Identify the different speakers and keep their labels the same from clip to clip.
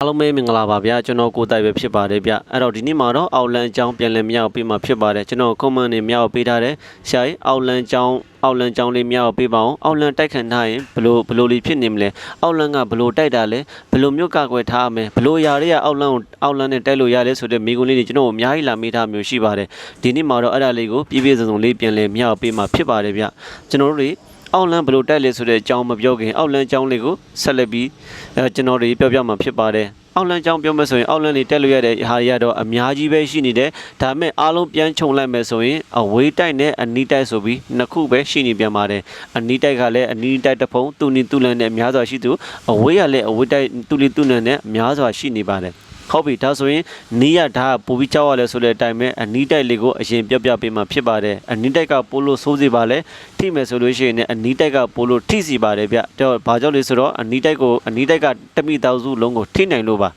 Speaker 1: အားလုံးပဲမင်္ဂလာပါဗျာကျွန်တော်ကိုတိုက်ပဲဖြစ်ပါတယ်ဗျအဲ့တော့ဒီနေ့မှာတော့အောက်လန်အကြောင်းပြန်လည်မြောက်ပေးမှာဖြစ်ပါတယ်ကျွန်တော် comment တွေမြောက်ပေးထားတယ်ဆရာကြီးအောက်လန်အကြောင်းအောက်လန်အကြောင်းလေးမြောက်ပေးပါအောင်အောက်လန်တိုက်ခံထားရင်ဘလို့ဘလို့လေးဖြစ်နေမလဲအောက်လန်ကဘလို့တိုက်တာလဲဘလို့မျိုးကကွယ်ထားရမယ်ဘလို့ຢာတွေကအောက်လန်ကိုအောက်လန်နဲ့တိုက်လို့ရလဲဆိုတဲ့မိကုန်းလေးတွေကျွန်တော်အများကြီးလာမေးထားမျိုးရှိပါတယ်ဒီနေ့မှာတော့အဲ့ဒါလေးကိုပြည့်ပြည့်စုံစုံလေးပြန်လည်မြောက်ပေးမှာဖြစ်ပါတယ်ဗျကျွန်တော်တို့တွေ အောက်လန်ဘလို့တိုက်လဲဆိုတဲ့အကြောင်းမပြောခင်အောက်လန်အကြောင်းလေးကိုဆက်လက်ပြီးအဲကျွန်တော်တွေပြောပြမှာဖြစ်ပါတယ်အောက်လန်ကြောင်းပြောမယ်ဆိုရင်အောက်လန်တွေတက်လို့ရတဲ့ဟာတွေကတော့အများကြီးပဲရှိနေတယ်ဒါပေမဲ့အားလုံးပြန်ခြုံလိုက်မယ်ဆိုရင်အဝေးတိုက်နဲ့အနီးတိုက်ဆိုပြီးနှစ်ခုပဲရှိနေပြန်ပါတယ်အနီးတိုက်ကလည်းအနီးတိုက်တစ်ဖုံတူနီတူလန်နဲ့များစွာရှိသူအဝေးကလည်းအဝေးတိုက်တူလီတူလန်နဲ့များစွာရှိနေပါတယ် ဟုတ်ပြီဒါဆိုရင်နီးရဓာတ်ပိုပြီးကြောက်ရလဲဆိုတဲ့အတိုင်းပဲအနီးတိုက်လေးကိုအရင်ပြပြပေးမှာဖြစ်ပါတယ်အနီးတိုက်ကပိုလို့စိုးစီပါလဲထိမယ်ဆိုလို့ရှိရင်လည်းအနီးတိုက်ကပိုလို့ထိစီပါတယ်ဗျတော့ဘာကြောင့်လဲဆိုတော့အနီးတိုက်ကိုအနီးတိုက်ကတမိတောင်စုလုံးကိုထိနိုင်လို့ပါ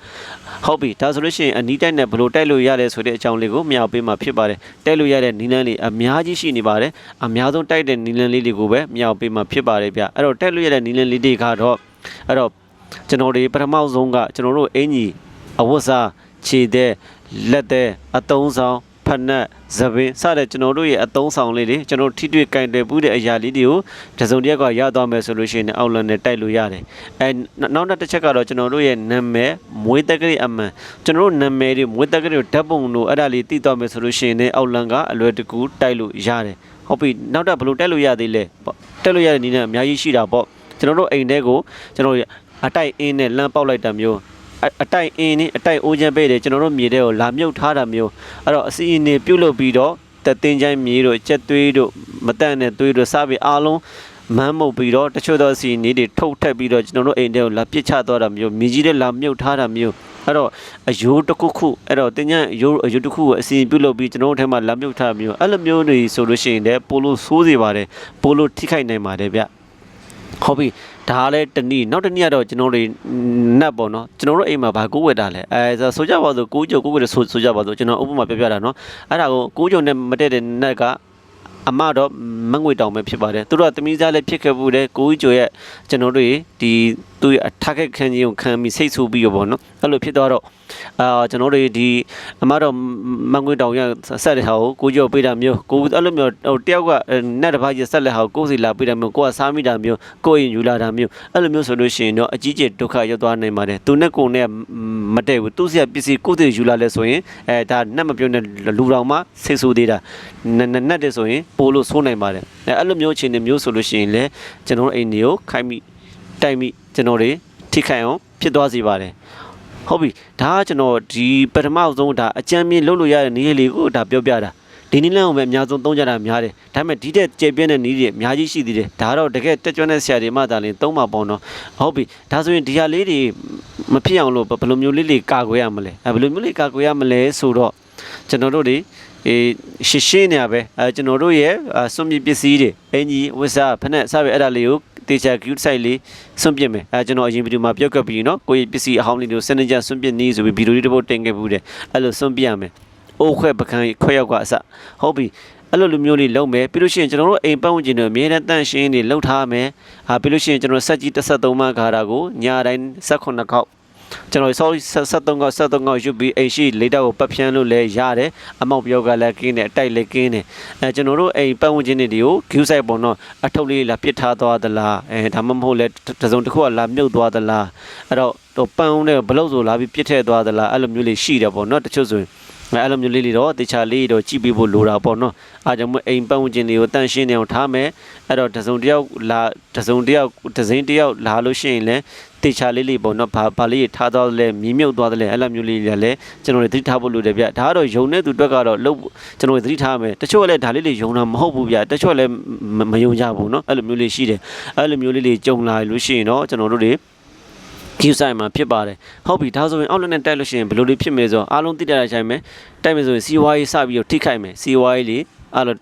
Speaker 1: ဟုတ်ပြီဒါဆိုလို့ရှိရင်အနီးတိုက်နဲ့ဘယ်လို့တိုက်လို့ရလဲဆိုတဲ့အကြောင်းလေးကိုမြောက်ပေးမှာဖြစ်ပါတယ်တိုက်လို့ရတဲ့နီလန်းလေးအများကြီးရှိနေပါတယ်အများဆုံးတိုက်တဲ့နီလန်းလေးတွေကိုပဲမြောက်ပေးမှာဖြစ်ပါတယ်ဗျအဲ့တော့တိုက်လို့ရတဲ့နီလန်းလေးတွေကတော့အဲ့တော့ကျွန်တော်တွေပထမဆုံးကကျွန်တော်တို့အင်ကြီး အဝတ်စားခြေတဲ့လက်တဲ့အတုံးဆောင်ဖက်နက်သပင်စတဲ့ကျွန်တော်တို့ရဲ့အတုံးဆောင်လေးတွေကျွန်တော်ထိတွေ့ကင်တယ်ပူးတဲ့အရာလေးတွေကိုတစုံတစ်ယောက်ကရသွားမယ်ဆိုလို့ရှိရင်အောက်လန်နဲ့တိုက်လို့ရတယ်အဲနောက်တစ်ချက်ကတော့ကျွန်တော်တို့ရဲ့နာမည်မွေးတက်ကလေးအမှန်ကျွန်တော်တို့နာမည်တွေမွေးတက်ကလေးဓာတ်ပုံတို့အဲ့ဒါလေးတည်သွားမယ်ဆိုလို့ရှိရင်လည်းအောက်လန်ကအလွယ်တကူတိုက်လို့ရတယ်ဟုတ်ပြီနောက်တော့ဘယ်လိုတိုက်လို့ရသေးလဲပေါ့တိုက်လို့ရတဲ့နည်းနဲ့အများကြီးရှိတာပေါ့ကျွန်တော်တို့အိမ်ထဲကိုကျွန်တော်အတိုက်အင်းနဲ့လမ်းပေါက်လိုက်တာမျိုး အအတိုက်အင်းနဲ့အတိုက်အိုးချမ်းပေးတယ်ကျွန်တော်တို့မြေတဲ့ကိုလာမြုပ်ထားတာမျိုးအဲ့တော့အစီအင်းနေပြုတ်လို့ပြီးတော့တတင်ချိုင်းမြေတို့ကြက်သွေးတို့မတန့်တဲ့သွေးတို့စပြီးအားလုံးမမ်းမုတ်ပြီးတော့တချို့သောအစီအင်းတွေထုတ်ထက်ပြီးတော့ကျွန်တော်တို့အိမ်ထဲကိုလာပစ်ချသွားတာမျိုးမြေကြီးတဲ့လာမြုပ်ထားတာမျိုးအဲ့တော့အယိုးတစ်ခုခုအဲ့တော့တင်ညံအယိုးအယိုးတစ်ခုကိုအစီအင်းပြုတ်လို့ပြီးကျွန်တော်တို့ထဲမှာလာမြုပ်ထားတာမျိုးအဲ့လိုမျိုးတွေဆိုလို့ရှိရင်လည်းပိုလို့ဆိုးစေပါတယ်ပိုလို့ထိခိုက်နိုင်ပါတယ်ဗျဟုတ်ပြီ ဒါလည်းတနည်းနောက်တနည်းကတော့ကျွန်တော်တို့နတ်ပေါ့နော်ကျွန်တော်တို့အိမ်မှာဘာကိုးဝယ်တာလဲအဲဆိုဆိုကြပါစို့ကိုးကြုံကိုးဝယ်ဆိုဆိုကြပါစို့ကျွန်တော်ဥပမာပြပြတာနော်အဲ့ဒါကိုကိုးကြုံနဲ့မတည့်တဲ့နတ်ကအမတော့မငွေတောင်ပဲဖြစ်ပါတယ်သူတို့ကတမီးစားလည်းဖြစ်ခဲ့ဘူးတယ်ကိုကြီးကျော်ရဲ့ကျွန်တော်တို့ဒီ သူ့ရဲ့အထက်ခက်ခံကြီးကိုခံပြီးစိတ်ဆိုးပြီးတော့ဗောနော်အဲ့လိုဖြစ်သွားတော့အာကျွန်တော်တို့ဒီအမတော့မငွေတောင်ရဆက်တဲ့ဟာကိုကိုကျော်ပေးတာမျိုးကိုအဲ့လိုမျိုးဟိုတယောက်ကနတ်တစ်ပါးကြီးဆက်လက်ဟာကိုကိုစီလာပေးတာမျိုးကိုကစားမိတာမျိုးကိုရင်ယူလာတာမျိုးအဲ့လိုမျိုးဆိုလို့ရှိရင်တော့အကြီးကျယ်ဒုက္ခရောက်သွားနိုင်ပါတယ်သူနဲ့ကိုနဲ့မတည့်ဘူးသူ့ဆရာပစ္စည်းကိုတည်းယူလာလဲဆိုရင်အဲဒါနတ်မပြုတ်တဲ့လူတော်မှစိတ်ဆိုးသေးတာနတ်နတ်တဲ့ဆိုရင်ပိုလို့ဆိုးနိုင်ပါတယ်အဲအဲ့လိုမျိုးအခြေအနေမျိုးဆိုလို့ရှိရင်လည်းကျွန်တော်အိမ်တွေကိုခိုင်းမိ တိုက်မိကျွန်တော်တွေထိခိုက်အောင်ဖြစ်သွားစေပါတယ်ဟုတ်ပြီဒါကကျွန်တော်ဒီပထမဆုံးဒါအကြံမြင်လုပ်လို့ရတဲ့နည်းလေးကိုဒါပြောပြတာဒီနည်းလမ်းကိုပဲအများဆုံးသုံးကြတာများတယ်ဒါပေမဲ့ဒီတဲ့ကျေပြင်းတဲ့နည်းတွေအများကြီးရှိသေးတယ်ဒါကတော့တကယ်တက်ကြွတဲ့ဆရာတွေမှသာလင်သုံးပါပေါ့နော်ဟုတ်ပြီဒါဆိုရင်ဒီဟာလေးတွေမဖြစ်အောင်လို့ဘယ်လိုမျိုးလေးတွေကာကွယ်ရမလဲအဲဘယ်လိုမျိုးလေးကာကွယ်ရမလဲဆိုတော့ကျွန်တော်တို့တွေအေးရှင်းရှင်းနေရပဲအဲကျွန်တော်တို့ရဲ့စွန့်ပစ်ပစ္စည်းတွေအင်ကြီးဝစ်စားဖက်နဲ့စပဲအဲ့ဒါလေးကို တေချာ cute site လေးစွန့်ပစ်မယ်အဲကျွန်တော်အရင်ဗီဒီယိုမှာပြောခဲ့ပြီးနော်ကိုယ့်ရဲ့ပစ္စည်းအဟောင်းလေးတွေကိုစနစ်ကျစွန့်ပစ်နည်းဆိုပြီးဗီဒီယိုလေးတစ်ပုဒ်တင်ခဲ့ဘူးတယ်အဲ့လိုစွန့်ပစ်ရမယ်အိုးခွဲပကံခွဲရောက်ကအစဟုတ်ပြီအဲ့လိုလူမျိုးလေးလုံးမယ်ပြီးလို့ရှိရင်ကျွန်တော်တို့အိမ်ပတ်ဝန်းကျင်တွေအမြဲတမ်းတန့်ရှင်းနေလှုပ်ထားမယ်ဟာပြီးလို့ရှိရင်ကျွန်တော်ဆက်ကြီး33မှခါတာကိုညတိုင်း18ခေါက် ကျွန်တော် sorry 73ក73កယူပြီးအိမ်ရှိလေးတောက်ကိုပတ်ဖြန်းလို့လည်းရတယ်အမောက်ပြောကလည်းကင်းတယ်အတိုက်လည်းကင်းတယ်အဲကျွန်တော်တို့အိမ်ပတ်ဝန်းကျင်တွေကို view site ပေါ်တော့အထုပ်လေးလာပစ်ထားသွားသလားအဲဒါမှမဟုတ်လဲတစုံတစ်ခုကလာမြုပ်သွားသလားအဲ့တော့ဟိုပန်းဦးနဲ့ဘလို့ဆိုလာပြီးပစ်ထည့်သွားသလားအဲ့လိုမျိုးလေးရှိတယ်ပေါ့နော်တချို့ဆိုရင်အဲ့လိုမျိုးလေးတွေတော့တခြားလေးတော့ကြည့်ပြီးဖို့လိုတာပေါ့နော်အားကြောင့်မို့အိမ်ပတ်ဝန်းကျင်တွေကိုတန့်ရှင်းနေအောင်ထားမယ်အဲ့တော့တစုံတစ်ယောက်လာတစုံတစ်ယောက်တစိမ့်တစ်ယောက်လာလို့ရှိရင်လည်း တေချာလေးလေးပေါ့နော်ဘာဘာလေးထားသွားလဲမြင်းမြုပ်သွားတယ်လဲအဲ့လိုမျိုးလေးတွေလည်းကျွန်တော်တို့သတိထားဖို့လိုတယ်ဗျဒါကတော့ယုံတဲ့သူအတွက်ကတော့လို့ကျွန်တော်တို့သတိထားမယ်တချို့ကလည်းဒါလေးလေးယုံတာမဟုတ်ဘူးဗျတချို့လည်းမယုံကြဘူးနော်အဲ့လိုမျိုးလေးရှိတယ်အဲ့လိုမျိုးလေးတွေကြုံလာလို့ရှိရင်တော့ကျွန်တော်တို့တွေ queue site မှာဖြစ်ပါတယ်ဟုတ်ပြီဒါဆိုရင် outlet နဲ့တိုက်လို့ရှိရင်ဘယ်လိုလေးဖြစ်မလဲဆိုတော့အားလုံးသိတဲ့အချိန်ပဲတိုက်မယ်ဆိုရင် CY စပြီးတော့ထိခိုက်မယ် CY လေးအဲ့လို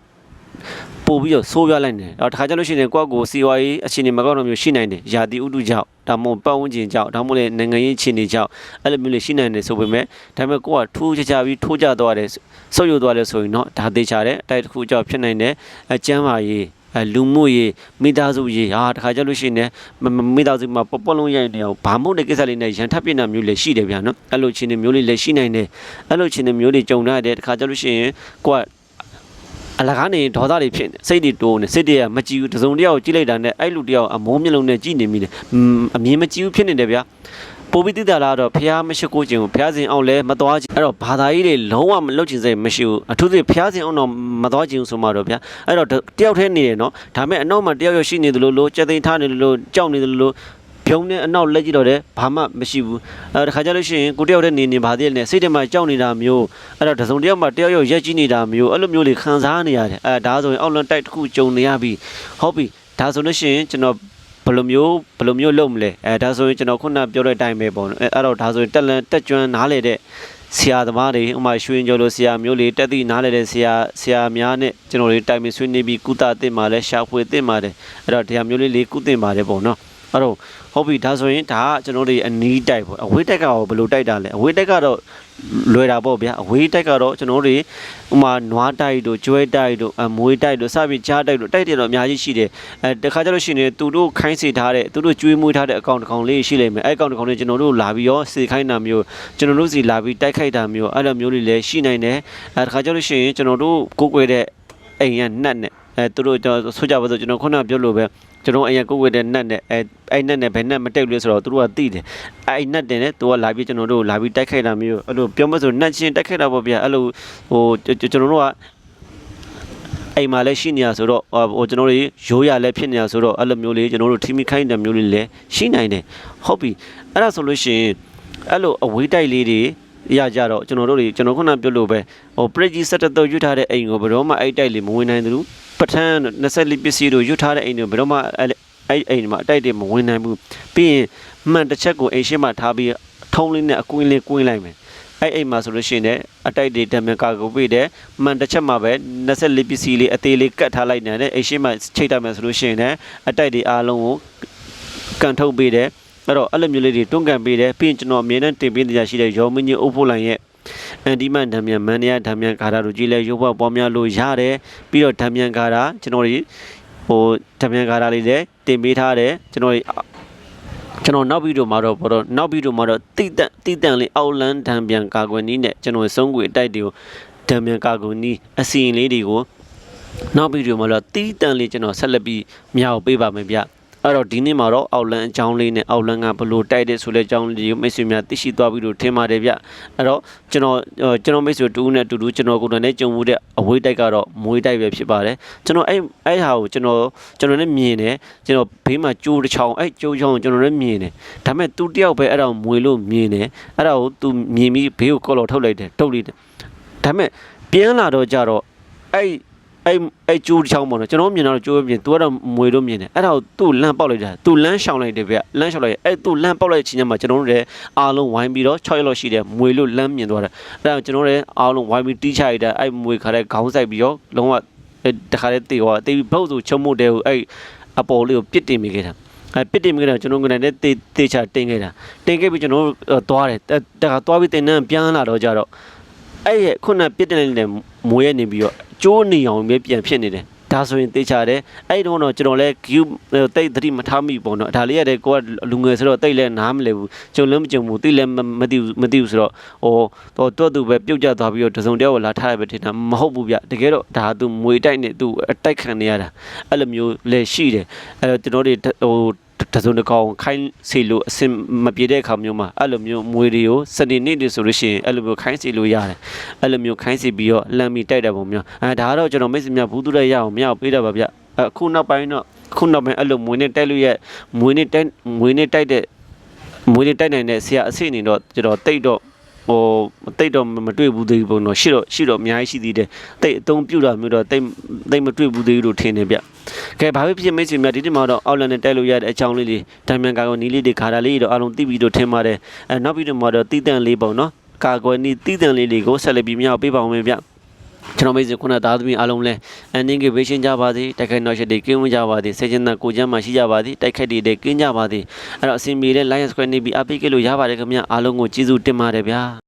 Speaker 1: ပို့ပြီးတော့ဆိုးပြလိုက်တယ်တော့တခါကျလို့ရှိရင်ကိုယ့်ကို CY အခြေအနေမကောင်းတော့မျိုးရှိနိုင်တယ်ယာတီဥတုကြောင့် ဒါမှမဟုတ်ပတ်ဝန်းကျင်ကြောင့်ဒါမှမဟုတ်လည်းနိုင်ငံရေးအခြေအနေကြောင့်အဲ့လိုမျိုးလေးရှိနိုင်တယ်ဆိုပေမဲ့ဒါပေမဲ့ကိုကထိုးချချပြီးထိုးကြသွားတယ်ဆုပ်ယုတ်သွားတယ်ဆိုရင်တော့ဒါသေးချတယ်အတိုက်တစ်ခုကြောင့်ဖြစ်နိုင်တယ်အကျမ်းပါရေးအဲလူမှုရေးမိသားစုရေးဟာတခါကြလို့ရှိရင်လည်းမမမိသားစုမှာပပလုံးရိုက်နေအောင်ဘာမှမဟုတ်တဲ့ကိစ္စလေးနဲ့ရန်ထပ်ပြနေတာမျိုးလည်းရှိတယ်ဗျာနော်အဲ့လိုချင်းတွေမျိုးလေးလည်းရှိနိုင်တယ်အဲ့လိုချင်းတွေမျိုးတွေကြုံရတယ်တခါကြလို့ရှိရင်ကိုက အလကားနေဒေါသတွေဖြစ်နေစိတ်တွေတိုးနေစိတ်တွေကမကြည့်ဘူးတစုံတစ်ယောက်ကြည့်လိုက်တာနဲ့အဲ့လူတစ်ယောက်အမိုးမျက်လုံးနဲ့ကြည့်နေမိတယ်အမ်အမြင်မကြည့်ဘူးဖြစ်နေတယ်ဗျာပိုပြီးတိတာလာတော့ဖះမရှိကိုခြင်းကိုဖះစင်အောင်လဲမသွားခြင်းအဲ့တော့ဘာသာရေးတွေလုံးဝမလုပ်ခြင်းစိတ်မရှိဘူးအထူးသဖြင့်ဖះစင်အောင်တော့မသွားခြင်းဆိုမှတော့ဗျာအဲ့တော့တယောက်တည်းနေတယ်နော်ဒါပေမဲ့အနောက်မှာတယောက်ယောက်ရှိနေတယ်လို့လို့ကြက်သိမ်းထားနေတယ်လို့ကြောက်နေတယ်လို့ ဖြုံးနေအနောက်လက်ကြည့်တော့တယ်ဘာမှမရှိဘူးအဲတခါကြလို့ရှိရင်ကိုတယောက်တည်းနေနေပါသေးတယ်နဲ့စိတ်ထဲမှာကြောက်နေတာမျိုးအဲ့တော့တစုံတယောက်မှာတယောက်ယောက်ရက်ကြည့်နေတာမျိုးအဲ့လိုမျိုးတွေခံစားနေရတယ်အဲဒါဆိုရင်အောက်လွန်တိုက်တစ်ခုကြုံနေရပြီဟုတ်ပြီဒါဆိုလို့ရှိရင်ကျွန်တော်ဘယ်လိုမျိုးဘယ်လိုမျိုးလုပ်မလဲအဲဒါဆိုရင်ကျွန်တော်ခုနပြောတဲ့အတိုင်းပဲပေါ့နော်အဲအဲ့တော့ဒါဆိုရင်တက်လန်တက်ကျွမ်းနားလေတဲ့ဆရာသမားတွေဥမာရွှေကျော်လိုဆရာမျိုးလေးတက်သည့်နားလေတဲ့ဆရာဆရာများနဲ့ကျွန်တော်တွေတိုင်ပင်ဆွေးနွေးပြီးကုသတင်ပါလဲရှာဖွေတင်ပါတယ်အဲ့တော့တရားမျိုးလေးလေးကုတင်ပါတယ်ပေါ့နော် အဲ့တော့ဟုတ်ပြီဒါဆိုရင်ဒါကကျွန်တော်တို့အနီးတိုက်ပေါ့အဝေးတိုက်ကရောဘယ်လိုတိုက်တာလဲအဝေးတိုက်ကတော့လွယ်တာပေါ့ဗျာအဝေးတိုက်ကတော့ကျွန်တော်တို့ဥမာနွားတိုက်တို့ကျွဲတိုက်တို့အမွေးတိုက်တို့စပြီးကြားတိုက်တို့တိုက်တယ်တော့အများကြီးရှိတယ်အဲတခါကျလို့ရှိရင်သူတို့ခိုင်းစေထားတဲ့သူတို့ကျွေးမွေးထားတဲ့အကောင့်တစ်ကောင်လေးရှိလိမ့်မယ်အဲအကောင့်တစ်ကောင်လေးကျွန်တော်တို့လာပြီးရောစေခိုင်းတာမျိုးကျွန်တော်တို့စီလာပြီးတိုက်ခိုက်တာမျိုးအဲ့လိုမျိုးလေးလည်းရှိနိုင်တယ်အဲတခါကျလို့ရှိရင်ကျွန်တော်တို့ကိုယ်ကွယ်တဲ့အိမ်ရနှက်နဲ့အဲသူတို့ဆိုကြပါစို့ကျွန်တော်ခုနပြောလို့ပဲ ကျွန်တော်အရင်ကိုယ်ဝယ်တဲ့နတ်နဲ့အဲအဲ့နတ်နဲ့ဘယ်နတ်မတိတ်လို့ဆိုတော့သူတို့ကသိတယ်အဲ့နတ်တင်နဲ့သူကလာပြီးကျွန်တော်တို့လာပြီးတိုက်ခိုက်တာမျိုးအဲ့လိုပြောမဆိုနတ်ချင်းတိုက်ခိုက်တာပေါ့ဗျာအဲ့လိုဟိုကျွန်တော်တို့ကအိမ်မှာလည်းရှိနေရဆိုတော့ဟိုကျွန်တော်တို့ရိုးရလည်းဖြစ်နေရဆိုတော့အဲ့လိုမျိုးလေးကျွန်တော်တို့ထိမိခိုင်းတဲ့မျိုးလေးလည်းရှိနိုင်တယ်ဟုတ်ပြီအဲ့ဒါဆိုလို့ရှိရင်အဲ့လိုအဝေးတိုက်လေးတွေရကြတော့ကျွန်တော်တို့တွေကျွန်တော်ခုနပြောလို့ပဲဟိုပရိကြီးဆက်တော့ရွတ်ထားတဲ့အိမ်ကိုဘယ်တော့မှအဲ့တိုက်လေးမဝင်နိုင်ဘူး ပထန်း24ပစ္စည်းတို့ရွတ်ထားတဲ့အိမ်တွေဘယ်တော့မှအဲ့အဲ့အိမ်မှာအတိုက်တွေမဝင်နိုင်ဘူးပြီးရင်မှန်တစ်ချက်ကိုအိမ်ရှိမှထားပြီးထုံးလေးနဲ့အကွင်းလေးကွင်းလိုက်မယ်အဲ့အိမ်မှာဆိုလို့ရှိရင်လည်းအတိုက်တွေဓာတ်မြန်ကာကိုပေးတယ်မှန်တစ်ချက်မှာပဲ24ပစ္စည်းလေးအသေးလေးကတ်ထားလိုက်တယ်အိမ်ရှိမှချိတ်တတ်မယ်ဆိုလို့ရှိရင်လည်းအတိုက်တွေအားလုံးကိုကန်ထုတ်ပေးတယ်အဲ့တော့အဲ့လိုမျိုးလေးတွေတွန်းကန်ပေးတယ်ပြီးရင်ကျွန်တော်အမြဲတမ်းတင်ပေးနေကြရှိတဲ့ရောမင်းကြီးအုပ်ဖို့လိုင်ရဲ့ အန်ဒီမန်ဓာမြန်မန်နီယာဓာမြန်ကာရာတို့ကြီးလဲရုပ်ဘပေါ်များလို့ရတယ်ပြီးတော့ဓာမြန်ကာရာကျွန်တော်တို့ဟိုဓာမြန်ကာရာလေးလည်းတင်ပေးထားတယ်ကျွန်တော်ကျွန်တော်နောက်ဗီဒီယိုမှာတော့ဘောတော့နောက်ဗီဒီယိုမှာတော့တိတန့်တိတန့်လေးအောက်လန်းဓာမြန်ကာကွယ်နည်းနဲ့ကျွန်တော်ဆုံးကွေအတိုက်တွေကိုဓာမြန်ကာကွယ်နည်းအစီရင်လေးတွေကိုနောက်ဗီဒီယိုမှာတော့တီးတန့်လေးကျွန်တော်ဆက်လက်ပြီးမြောက်ပေးပါမယ်ဗျ အဲ့တော့ဒီနေ့မှာတော့အောက်လန်းအကြောင်းလေးနဲ့အောက်လန်းကဘလို့တိုက်တဲ့ဆိုတဲ့အကြောင်းလေးကိုမိတ်ဆွေများသိရှိသွားပြီးတော့ထင်ပါတယ်ဗျအဲ့တော့ကျွန်တော်ကျွန်တော်မိတ်ဆွေတူဦးနဲ့တူတူကျွန်တော်ကိုယ်တိုင်နဲ့ကြုံမှုတဲ့အဝေးတိုက်ကတော့မွေးတိုက်ပဲဖြစ်ပါတယ်ကျွန်တော်အဲ့အဲ့ဟာကိုကျွန်တော်ကျွန်တော်လည်းမြင်တယ်ကျွန်တော်ဘေးမှာကြိုးတစ်ချောင်းအဲ့ကြိုးချောင်းကိုကျွန်တော်လည်းမြင်တယ်ဒါပေမဲ့သူတယောက်ပဲအဲ့ဒါကိုမွေလို့မြင်တယ်အဲ့ဒါကိုသူမြင်ပြီးဘေးကိုကော်လော်ထုတ်လိုက်တယ်ထုတ်လိုက်တယ်ဒါပေမဲ့ပြန်လာတော့ကြတော့အဲ့ အဲ့အဲ့ကျိုးတစ်ချောင်းပေါ့နော်ကျွန်တော်မြင်တော့ကျိုးမြင်သူကတော့မွေလို့မြင်တယ်အဲ့ဒါကိုသူ့လန့်ပေါက်လိုက်တာသူ့လန့်ရှောင်လိုက်တယ်ဗျလန့်ရှောင်လိုက်အဲ့သူ့လန့်ပေါက်လိုက်တဲ့ချိန်မှာကျွန်တော်တို့လည်းအားလုံးဝိုင်းပြီးတော့6ရက်လောက်ရှိတယ်မွေလို့လန့်မြင်သွားတယ်အဲ့ဒါကျွန်တော်လည်းအားလုံးဝိုင်းပြီးတီးချလိုက်တာအဲ့မွေခါတဲ့ခေါင်းဆိုင်ပြီးတော့လုံးဝတခါတည်းတေသွားတေပြီးဘုတ်ဆိုချုံမို့တဲ့ကိုအဲ့အပေါ်လေးကိုပြစ်တင်မိခဲ့တာအဲပစ်တင်မိခဲ့တာကျွန်တော်ကလည်းတေတေချာတင်ခဲ့တာတင်ခဲ့ပြီးကျွန်တော်သွားတယ်တခါသွားပြီးတင်နှမ်းပြန်လာတော့ကြတော့အဲ့ရဲ့ခုနပစ်တင်နေတဲ့မွေရနေပြီးတော့ ကျိုးနေအောင်ပဲပြန်ဖြစ်နေတယ်ဒါဆိုရင်တေချာတယ်အဲ့တော့တော့ကျွန်တော်လည်း queue တိတ်သတိမထားမိပေါ့နော်ဒါလေးရတယ်ကိုကလူငယ်ဆိုတော့တိတ်လည်းနားမလဲဘူးကြုံလည်းမကြုံဘူးတိတ်လည်းမသိဘူးမသိဘူးဆိုတော့ဟိုတော့တော့သူပဲပြုတ်ကျသွားပြီးတော့တစုံတယောက်လာထားရပဲထင်တာမဟုတ်ဘူးဗျတကယ်တော့ဒါသူမွေတိုက်နေသူအတိုက်ခံနေရတာအဲ့လိုမျိုးလည်းရှိတယ်အဲ့တော့ကျွန်တော်တွေဟို တစုံတစ်ကောင်ခိုင်းစီလို့အစင်မပြေတဲ့အခါမျိုးမှာအဲ့လိုမျိုးမွေတွေကိုစနေနေ့တွေဆိုလို့ရှိရင်အဲ့လိုမျိုးခိုင်းစီလို့ရတယ်အဲ့လိုမျိုးခိုင်းစီပြီးတော့လမ်းမီတိုက်တဲ့ပုံမျိုးအဲဒါကတော့ကျွန်တော်မိတ်ဆွေများဘူးသူရရအောင်မရအောင်ပေးတာပါဗျအခုနောက်ပိုင်းတော့ခုနောက်ပိုင်းအဲ့လိုမွေနဲ့တိုက်လို့ရမွေနဲ့တိုက်မွေနဲ့တိုက်တဲ့မွေနဲ့တိုက်နိုင်တဲ့ဆရာအစ်စ်နေတော့ကျွန်တော်တိတ်တော့ ဟိုတိတ်တော့မတွေ့ဘူးသေးဘူးပုံတော့ရှိတော့ရှိတော့အများကြီးရှိသေးတယ်တိတ်အသုံးပြုတာမျိုးတော့တိတ်တိတ်မတွေ့ဘူးသေးဘူးလို့ထင်တယ်ဗျကဲဘာဖြစ်ဖြစ်မိတ်ဆွေများဒီနေ့မှာတော့အောက်လန်နဲ့တိုက်လို့ရတဲ့အကြောင်းလေးတွေဒိုင်မန်ကာကိုနီးလေးတွေခါတာလေးတွေတော့အားလုံးသိပြီးတော့ထင်ပါတယ်အဲနောက်ပြီးတော့မှာတော့တီးတန့်လေးပုံနော်ကာကွယ်နီးတီးတန့်လေးတွေကိုဆက်လက်ပြီးမြောက်ပေးပါဦးမယ်ဗျ ကျွန်တော်မိတ်ဆွေခုနသားသမီးအားလုံးလဲအန်နင်းကေဘေးရှင်းကြပါသည်တိုက်ခိုက်တော့ရှစ်တွေကင်းဝင်ကြပါသည်စေချင်တဲ့ကိုချမ်းမှရှိကြပါသည်တိုက်ခိုက်တွေကင်းကြပါသည်အဲ့တော့အစင်မီတဲ့ Lion Square နေပြီးအပိတ်ကလို့ရပါတယ်ခင်ဗျအားလုံးကိုကျေးဇူးတင်ပါတယ်ဗျာ